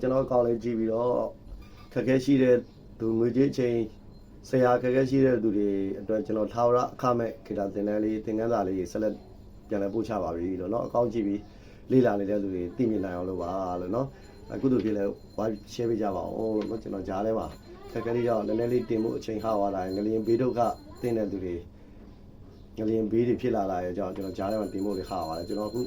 ကျွန်တော်ကောင်းလေးကြည့်ပြီးတော့ခက်ခဲရှိတဲ့သူငွေကြေးချင်းဆရာခက်ခဲရှိတဲ့သူတွေအတွက်ကျွန်တော်ထာဝရအခမဲ့ခေတ္တသင်တန်းလေးသင်ခန်းစာလေးဆက်လက်ပြန်လည်ပို့ချပါပြီလို့เนาะအကောင့်ကြည့်ပြီးလေ့လာနေတဲ့သူတွေသိမြင်နိုင်အောင်လို့ပါလို့เนาะအခုတို့ဖြစ်လဲဝိုင်း share ပေးကြပါအောင်လို့เนาะကျွန်တော်ကြားထဲမှာခက်ခဲလေးကြောင့်နည်းနည်းလေးတင်မှုအချိန်ဟာသွားတာငလျင်ဘေးဒုက္ခသင်တဲ့သူတွေ ငလျင်ဘေးတွေဖြစ်လာတာရဲ့ကြောင့်ကျွန်တော်ကြားထဲမှာတင်ဖို့တွေခါပါတယ်ကျွန်တော်အခု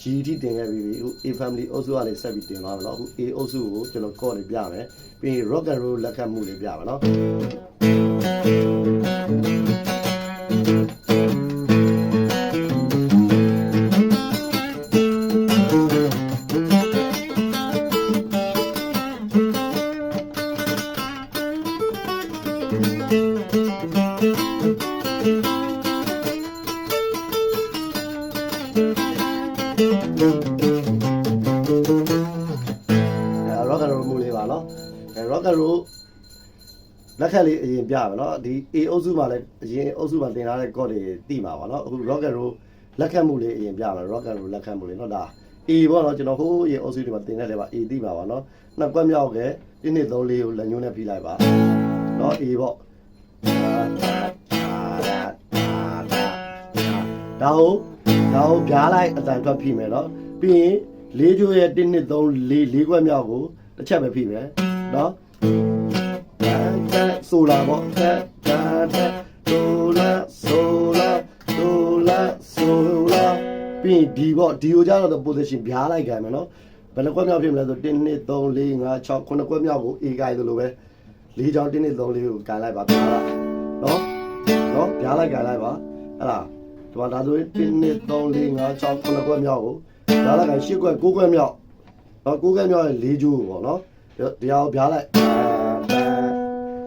G အထိတင်ခဲ့ပြီးပြီအခု A family အုပ်စုကနေဆက်ပြီးတင်သွားမယ်နော်အခု A အုပ်စုကိုကျွန်တော် call လေးပြမယ်ပြီးရင် rock and roll လက်ခံမှုလေးပြမယ်နော်။ ရော့ကရိုးလက်ခက်လေးအရင်ပြပါနော်ဒီ A အုပ်စုမှာလည်းအရင်အုပ်စုမှာတင်ထားတဲ့ code တွေတိပါပါနော်အခု rocket roll လက်ခက်မှုလေးအရင်ပြပါ rocket roll လက်ခက်မှုလေးနော်ဒါ A ပေါ့နော်ကျွန်တော်ဟိုးရေအုပ်စုတွေမှာတင်တဲ့လေပါ A တိပါပါနော်နှစ်ကွက်မြောက်ကဲ1 2 3 4ကိုလက်ညှိုးနဲ့ဖိလိုက်ပါနော် A ပေါ့ဒါဟုတ်ဒါဟုတ်ပြားလိုက်အတန်ထွက်ဖိမယ်နော်ပြီးရင်၄ကျိုးရဲ့1 2 3 4 4ကွက်မြောက်ကိုတစ်ချက်ပဲဖိမယ် နော်တန်တန်ဆိုလာပေါ့တန်တန်တန်ဒိုလာဆိုလာဒိုလာဆိုလာပြီးရင်ဒီပေါ့ဒီကိုကြတော့ position ပြားလိုက်ကြမယ်နော်ဘယ်နှကွက်မြောက်ဖြစ်မလဲဆို1 2 3 4 5 6 9ကွက်မြောက်ကို A ကြိုင်သလိုပဲ၄ချောင်း1 2 3 4ကိုကန်လိုက်ပါပြားလိုက်နော်နော်ပြားလိုက်ကန်လိုက်ပါအဲ့ဒါဒီမှာဒါဆိုရင်1 2 3 4 5 6 9ကွက်မြောက်ကိုဒါလိုက်ကန်8ကွက်9ကွက်မြောက်နော်9ကွက်မြောက်ရဲ့၄ချိုးပေါ့နော် တရားကိုပြားလိုက်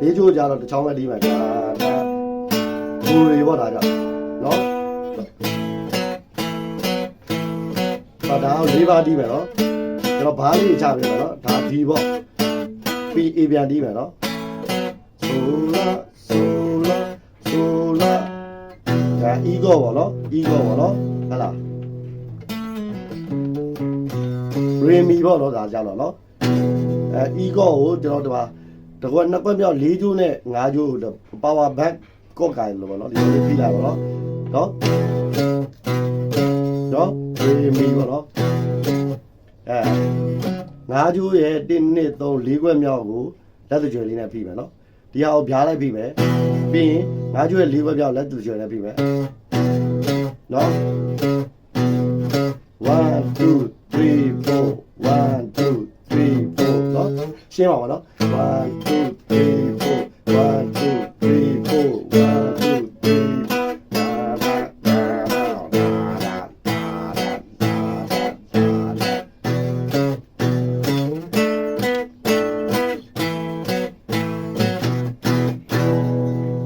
လေးချိုးကြတော့တစ်ချောင်းပဲတီးမယ်ဗျာဒါဘူရီပေါ့ဒါကြောင့်နော်ဘာဒါကိုလေးပါတီးမယ်နော်ကျွန်တော်ဘားလေးချပြမယ်နော်ဒါဒီပေါ့ပြီးအေပြန်တီးမယ်နော်ဆိုလာဆိုလာဆိုလာဒါအီဂောပေါ့နော်အီဂောပေါ့နော်ဟဟလားရေမီပေါ့နော်ဒါကြောင့်တော့နော် အဲအီဂောကိုကျွန်တော်ဒီမှာတကွနှစ်ကွက်မြောက်၄ကျိုးနဲ့၅ကျိုးပါဝါဘက်ကော့ကိုင်လို့ပေါ့နော်ဒီလိုပြီးလာပါတော့နော်နော်ဒီမီပေါ့နော်အဲ၅ကျိုးရဲ့1 2 3 4ကွက်မြောက်ကိုလက်သူကျွယ်လေးနဲ့ပြီးမယ်နော်ဒီဟာကိုပြားလိုက်ပြီးမယ်ပြီးရင်၅ကျိုးရဲ့၄ကွက်မြောက်လက်သူကျွယ်နဲ့ပြီးမယ်နော် ရှင်းပါပါနော်1 2 3 4 1 2 3 4 1 2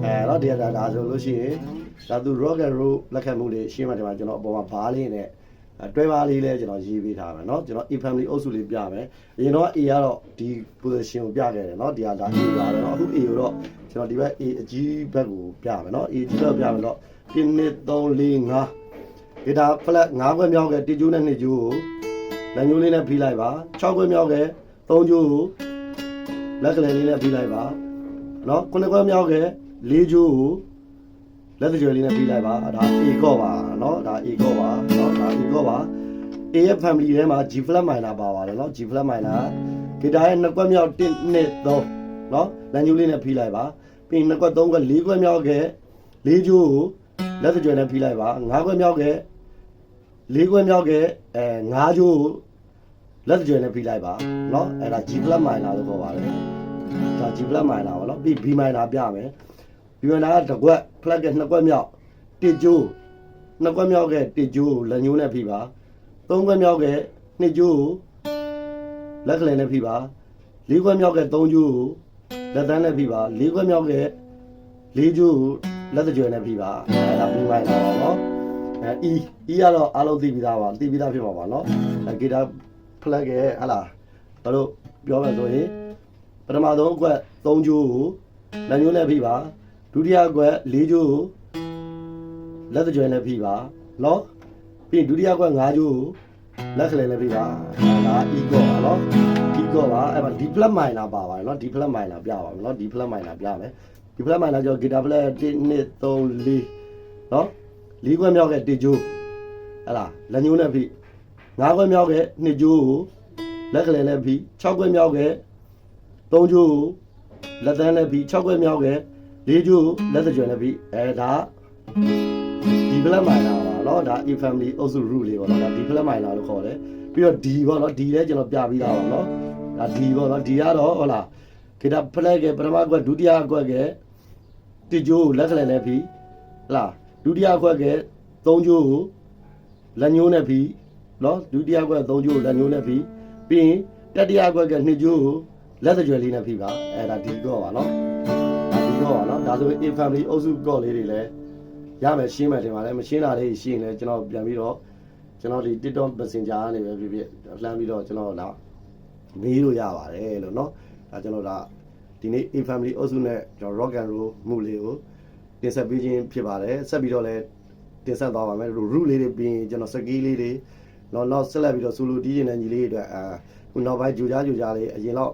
အဲတော့ဒီကဒါဒါဆိုလို့ရှိရင်ဒါသူ rock and roll လက်ခံမှုတွေရှင်းမှဒီမှာကျွန်တော်အပေါ်မှာဘားလေးနဲ့ တွဲပါလေးလဲကျွန်တော်ရေးပေးထားမယ်เนาะကျွန်တော် A family အုပ်စုလေးပြမယ်အရင်တော့ A ကတော့ဒီ position ကိုပြခဲ့တယ်เนาะဒီကဒါ A ပါတယ်เนาะအခု A ကိုတော့ကျွန်တော်ဒီဘက် A အကြီးဘက်ကိုပြမယ်เนาะ A အကြီးဘက်ပြမယ်တော့1 2 3 4 5ဒီဒါ flat 5ခွဲမြောက်က1ကျိုးနဲ့2ကျိုးကိုလက်ညှိုးလေးနဲ့ဖိလိုက်ပါ6ခွဲမြောက်က3ကျိုးကိုလက်ကလေးလေးနဲ့ဖိလိုက်ပါ နော်ခုနှစ်ခွက်မြောက်က၄ကျိုးကို လက်သကြွယ်လေးနဲ့ပြီးလိုက်ပါဒါ A ကော့ပါနော်ဒါ A ကော့ပါနော်ဒါ A ကော့ပါ A ရဲ့ family ထဲမှာ G flat minor ပါပါတယ်နော် G flat minor ဂီတာရဲ့နှစ်ခွက်မြောက်1 2 3နော်လမ်းကျိုးလေးနဲ့ပြီးလိုက်ပါပြီးရင်နှစ်ခွက်၃ခွက်၄ခွက်မြောက်က၄ကျိုးကိုလက်သကြွယ်နဲ့ပြီးလိုက်ပါ၅ခွက်မြောက်က၄ခွက်မြောက်ကအဲ၅ကျိုးကိုလက်သကြွယ်နဲ့ပြီးလိုက်ပါနော်အဲ့ဒါ G flat minor လို့ခေါ်ပါတယ်ဒါ G flat minor ပေါ့နော်ပြီး B minor ပြမယ် B minor ကတစ်ကွက် flat ကနှစ်ကွက်မြောက်တစ်ကျိုးနှစ်ကွက်မြောက်ကတစ်ကျိုးကိုလက်ညှိုးနဲ့ဖိပါသုံးကွက်မြောက်ကနှစ်ကျိုးကိုလက်ကလေးနဲ့ဖိပါလေးကွက်မြောက်ကသုံးကျိုးကိုလက်သန်းနဲ့ဖိပါလေးကွက်မြောက်ကလေးကျိုးကိုလက်သကြွယ်နဲ့ဖိပါအဲဒါ B minor ပါနော်အဲ E E ကတော့အားလုံးသိပြီးသားပါသိပြီးသားဖြစ်ပါပါနော်အဲဂီတာ flat ကဟလာဘာလို့ပြောမယ်ဆိုရင်ပထမဆုံးအကွက်3ကျိုးကိုလက်ညှိုးနဲ့ဖိပါ ဒုတိယကွက်၄ကျိုးကိုလက်ကြွယ်နဲ့ဖိပါနော်ပြီးရင်ဒုတိယကွက်၅ကျိုးကိုလက်ခလဲနဲ့ဖိပါဒါက E ကောပါနော် E ကောပါအဲ့မှာ D plus minor ပါပါတယ်နော် D plus minor ပြပါမယ်နော် D plus minor ပြမယ် D plus minor ကြောင့် guitar plus 1 2 3 4နော်၄ကွက်မြောက်က1ကျိုးအဲ့ဒါလက်ညှိုးနဲ့ဖိ၅ကွက်မြောက်က2ကျိုးကိုလက်ခလဲနဲ့ဖိ၆ကွက်မြောက်က3ကျိုးကိုလက်သန်းနဲ့ဖိ၆ကွက်မြောက်က ၄ဂျိုးကိုလက်သကြွယ်နဲ့ဖိအဲဒါဒီ flat minor ပါเนาะဒါ E family အုပ်စု rule လေးပေါ့เนาะဒါဒီ flat minor လို့ခေါ်တယ်ပြီးတော့ D ပေါ့เนาะ D လည်းကျွန်တော်ပြပြီးသားပါเนาะဒါ D ပေါ့เนาะ D ကတော့ဟုတ်လားဂီတာဖလက်ကပထမကွက်ဒုတိယကွက်ကတိကျိုးကိုလက်ကလေးနဲ့ဖိဟလားဒုတိယကွက်ကသုံးကျိုးကိုလက်ညှိုးနဲ့ဖိเนาะဒုတိယကွက်သုံးကျိုးကိုလက်ညှိုးနဲ့ဖိပြီးရင်တတိယကွက်ကနှစ်ကျိုးကိုလက်သကြွယ်လေးနဲ့ဖိပါအဲဒါ D ကောပါเนาะဒါ D ကောပါเนาะ ဒါဆိုရင် A family အုပ်စုကော့လေးတွေလည်း ရမယ်ရှင်းမယ်တင်ပါလေမရှင်းတာလေးရှင်းရင်လည်းကျွန်တော်ပြန်ပြီးတော့ကျွန်တော်ဒီ TikTok Messenger ကနေပဲဖြစ်ဖြစ်လှမ်းပြီးတော့ကျွန်တော်လာမေးလို့ရပါတယ်လို့เนาะဒါကျွန်တော်ဒါဒီနေ့ A family အုပ်စုနဲ့ကျွန်တော် rock and roll မှုလေးကိုတင်ဆက်ပေးခြင်းဖြစ်ပါတယ်ဆက်ပြီးတော့လည်းတင်ဆက်သွားပါမယ် root လေးတွေပြီးရင်ကျွန်တော်စကီးလေးတွေတော့နောက်ဆက်လက်ပြီးတော့ solo တီးနေတဲ့ညီလေးတွေအတွက်အာခုနောက်ပိုင်းကြိုကြားကြိုကြားလေးအရင်တော့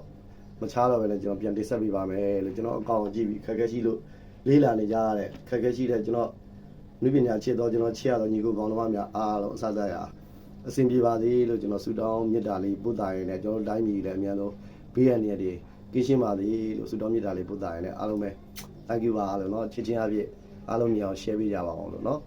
မချားတော့ပဲလည်းကျွန်တော်ပြန်တင်ဆက်ပေးပါမယ်လို့ကျွန်တော်အကောင့်ကြည့်ပြီးခက်ခဲရှိလို့လေးလာနေကြရတဲ့ခက်ခဲရှိတဲ့ကျွန်တော် လူပညာချစ်တော့ကျွန်တော်ချစ်ရတော့ညီကိုကောင်းတော်မများအားလုံးအစစရအဆင်ပြေပါစေလို့ကျွန်တော်ဆုတောင်းမေတ္တာလေးပို့တာရင်လည်းကျွန်တော်တိုင်းပြည်လည်းအများဆုံးဘေးရန်နေတွေကင်းရှင်းပါစေလို့ဆုတောင်းမေတ္တာလေးပို့တာရင်လည်းအားလုံးပဲ thank you ပါလို့เนาะချစ်ချင်းအပြည့်အားလုံးမြင်အောင် share ပေးကြပါအောင်လို့เนาะ